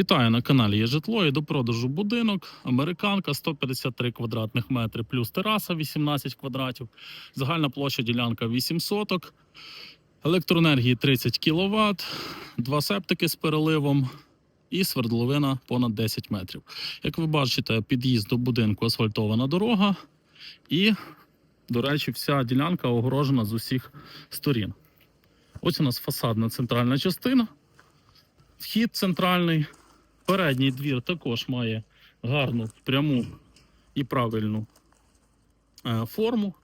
Вітаю на каналі Є житло і до продажу будинок. Американка 153 квадратних метри плюс тераса 18 квадратів. Загальна площа ділянка 8 соток. Електроенергії 30 кВт, два септики з переливом і свердловина понад 10 метрів. Як ви бачите, під'їзд до будинку асфальтована дорога. І, до речі, вся ділянка огорожена з усіх сторін. Ось у нас фасадна центральна частина. Вхід центральний. Передній двір також має гарну пряму і правильну е, форму.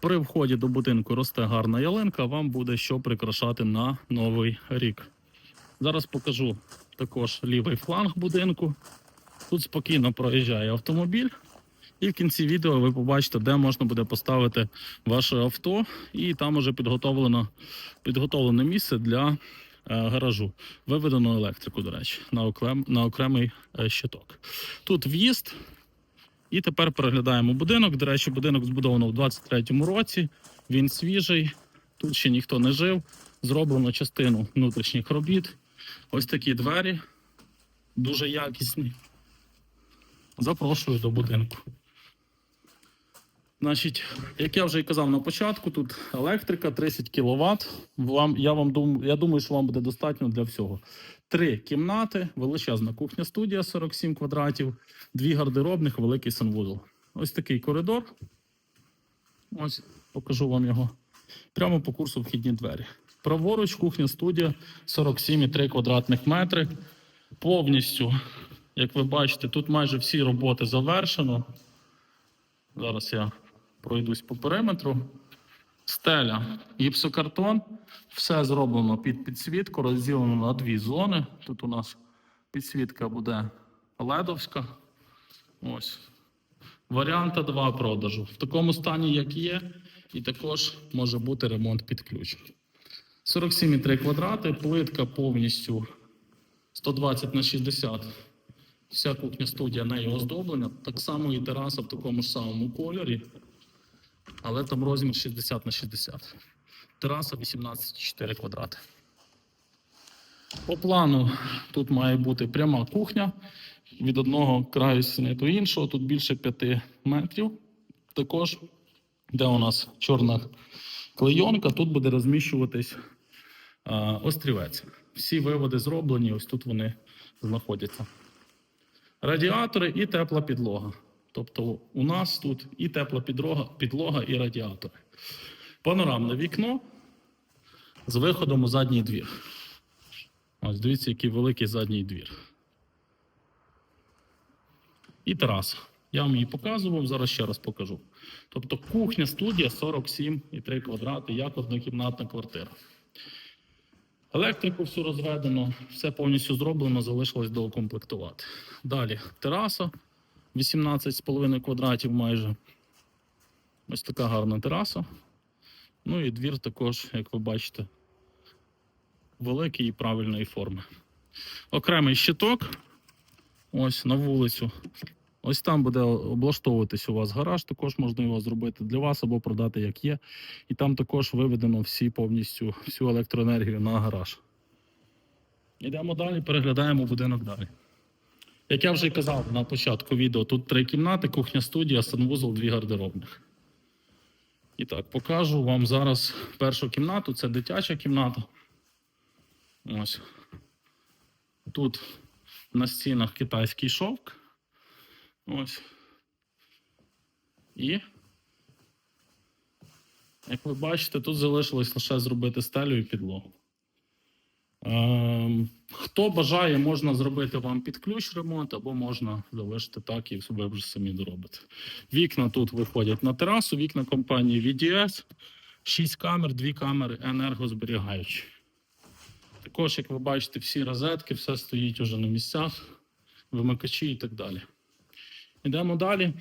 При вході до будинку росте гарна ялинка, вам буде що прикрашати на новий рік. Зараз покажу також лівий фланг будинку. Тут спокійно проїжджає автомобіль. І в кінці відео ви побачите, де можна буде поставити ваше авто, і там уже підготовлено, підготовлене місце для гаражу. Виведено електрику, до речі, на, окрем, на окремий е, щиток. Тут в'їзд. І тепер переглядаємо будинок. До речі, будинок збудовано в 23-му році. Він свіжий, тут ще ніхто не жив. Зроблено частину внутрішніх робіт. Ось такі двері, дуже якісні. Запрошую до будинку. Значить, як я вже і казав на початку, тут електрика 30 кВт. Вам, я, вам дум, я думаю, що вам буде достатньо для всього. Три кімнати, величезна кухня студія 47 квадратів, дві гардеробних, великий санвузол. Ось такий коридор. Ось покажу вам його. Прямо по курсу вхідні двері. Праворуч, кухня студія 47,3 квадратних метри. Повністю, як ви бачите, тут майже всі роботи завершено. Зараз я пройдусь по периметру. Стеля, гіпсокартон. Все зроблено під підсвітку, розділено на дві зони. Тут у нас підсвітка буде ледовська. Ось. Варіанта 2 продажу. В такому стані, як є, і також може бути ремонт під ключ. 47,3 квадрати, плитка повністю 120 на 60. Вся кухня студія нею оздоблена. Так само і тераса в такому ж самому кольорі, але там розмір 60 на 60. Тераса 18,4 квадрати. По плану тут має бути пряма кухня від одного краю стіни до іншого. Тут більше 5 метрів. Також, де у нас чорна клейонка, тут буде розміщуватись а, острівець. Всі виводи зроблені, ось тут вони знаходяться. Радіатори і тепла підлога. Тобто у нас тут і тепла підлога, підлога і радіатори. Панорамне вікно з виходом у задній двір. Ось дивіться, який великий задній двір. І тераса. Я вам її показував, зараз ще раз покажу. Тобто кухня, студія 47,3 квадрати, як однокімнатна квартира. Електрику всю розведено, все повністю зроблено, залишилось доукомплектувати. Далі тераса 18,5 квадратів майже. Ось така гарна тераса. Ну і двір також, як ви бачите, великий і правильної форми. Окремий щиток. Ось на вулицю. Ось там буде облаштовуватись у вас гараж, також можна його зробити для вас або продати як є. І там також виведено всі повністю всю електроенергію на гараж. Йдемо далі, переглядаємо будинок далі. Як я вже казав на початку відео, тут три кімнати, кухня студія, санвузол, дві гардеробних. І так, покажу вам зараз першу кімнату. Це дитяча кімната. Ось. Тут на стінах китайський шовк. Ось. І, як ви бачите, тут залишилось лише зробити стелю і підлогу. Ем, хто бажає, можна зробити вам під ключ ремонт, або можна залишити так, і ви вже самі доробите. Вікна тут виходять на терасу, вікна компанії VDS, 6 камер, 2 камери енергозберігаючі. Також, як ви бачите, всі розетки, все стоїть уже на місцях, вимикачі і так далі. Йдемо далі.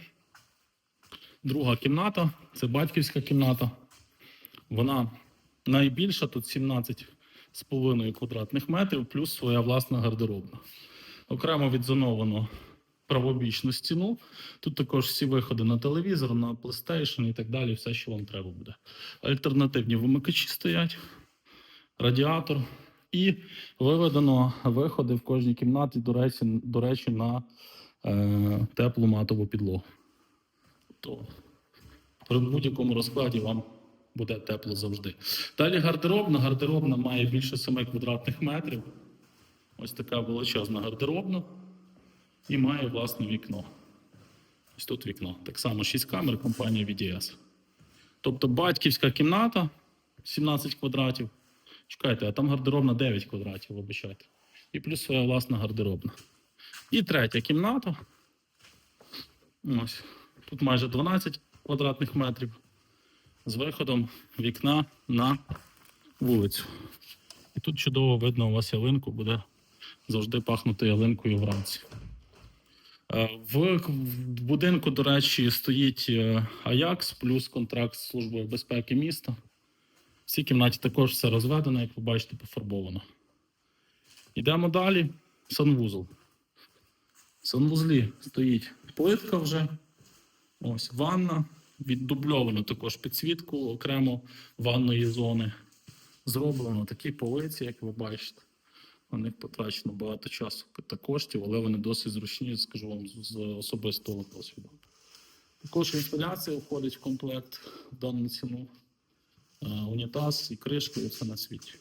Друга кімната це батьківська кімната. Вона найбільша, тут 17,5 квадратних метрів, плюс своя власна гардеробна. Окремо відзоновано правобічну стіну. Тут також всі виходи на телевізор, на PlayStation і так далі, все, що вам треба буде. Альтернативні вимикачі стоять, радіатор, І виведено виходи в кожній кімнаті, до речі, до речі на е, теплу матову підлогу. То при будь-якому розкладі вам буде тепло завжди. Далі гардеробна. Гардеробна має більше 7 квадратних метрів. Ось така величезна гардеробна. І має власне вікно. Ось тут вікно. Так само 6 камер компанія VDS. Тобто батьківська кімната 17 квадратів. Чекайте, а там гардеробна 9 квадратів, вибачайте. І плюс своя власна гардеробна. І третя кімната. Ось. Тут майже 12 квадратних метрів з виходом вікна на вулицю. І тут чудово видно у вас ялинку, буде завжди пахнути ялинкою вранці. Е, В будинку, до речі, стоїть е, Аякс плюс контракт з Службою безпеки міста. В цій кімнаті також все розведено, як ви бачите, пофарбовано. Йдемо далі. Санвузол. В санвузлі стоїть плитка вже. Ось ванна. Віддубльовано також підсвітку окремо ванної зони. Зроблено такі полиці, як ви бачите. На них потрачено багато часу та коштів, але вони досить зручні, скажу вам з особистого досвіду. Також інсталяція входить в комплект в дану ціну. Е, Унітаз і кришка, і все на світі.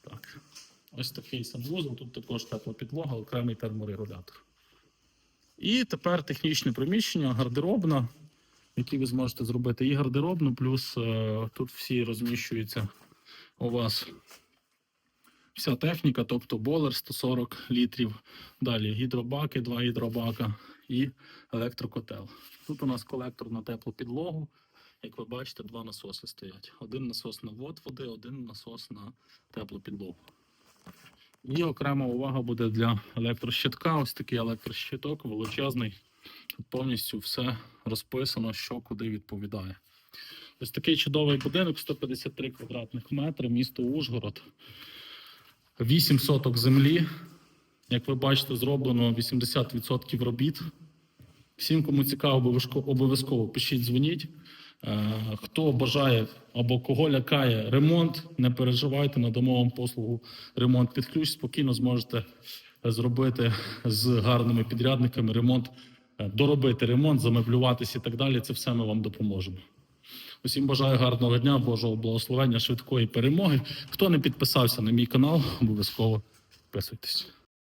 Так. Ось такий санвузол. Тут також тепла підлога, окремий терморегулятор. І тепер технічне приміщення, гардеробна, які ви зможете зробити і гардеробну, плюс е, тут всі розміщуються у вас вся техніка, тобто болер 140 літрів, далі гідробаки, два гідробака і електрокотел. Тут у нас колектор на теплу підлогу. Як ви бачите, два насоси стоять. Один насос на ввод води, один насос на теплу підлогу. І окрема увага буде для електрощитка. Ось такий електрощиток величезний. Повністю все розписано, що куди відповідає. Ось такий чудовий будинок, 153 квадратних метри, місто Ужгород. 8 соток землі. Як ви бачите, зроблено 80% робіт. Всім, кому цікаво, обов'язково- пишіть, дзвоніть. Е, Хто бажає або кого лякає ремонт, не переживайте, надамо вам послугу ремонт під ключ. Спокійно зможете зробити з гарними підрядниками ремонт, доробити ремонт, замеблюватися і так далі. Це все ми вам допоможемо. Усім бажаю гарного дня, Божого благословення, швидкої перемоги. Хто не підписався на мій канал, обов'язково підписуйтесь.